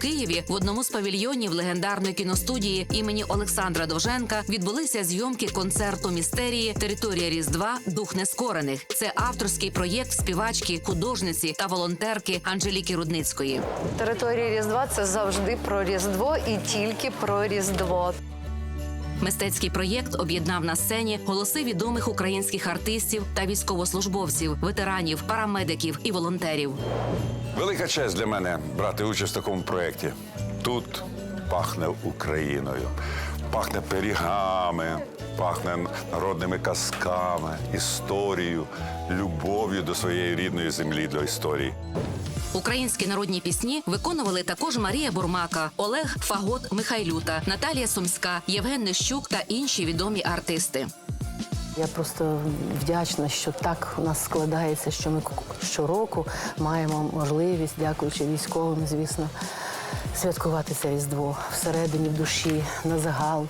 Києві в одному з павільйонів легендарної кіностудії імені Олександра Довженка відбулися зйомки концерту містерії Територія Різдва Дух Нескорених. Це авторський проєкт співачки, художниці та волонтерки Анжеліки Рудницької. Територія Різдва це завжди про Різдво і тільки про Різдво. Мистецький проєкт об'єднав на сцені голоси відомих українських артистів та військовослужбовців, ветеранів, парамедиків і волонтерів. Велика честь для мене брати участь в такому проєкті. Тут пахне Україною, пахне пирігами, пахне народними казками, історією, любов'ю до своєї рідної землі, до історії. Українські народні пісні виконували також Марія Бурмака, Олег Фагот Михайлюта, Наталія Сумська, Євген Нещук та інші відомі артисти. Я просто вдячна, що так у нас складається, що ми щороку маємо можливість, дякуючи військовим, звісно, святкувати це Різдво всередині в душі, на загал.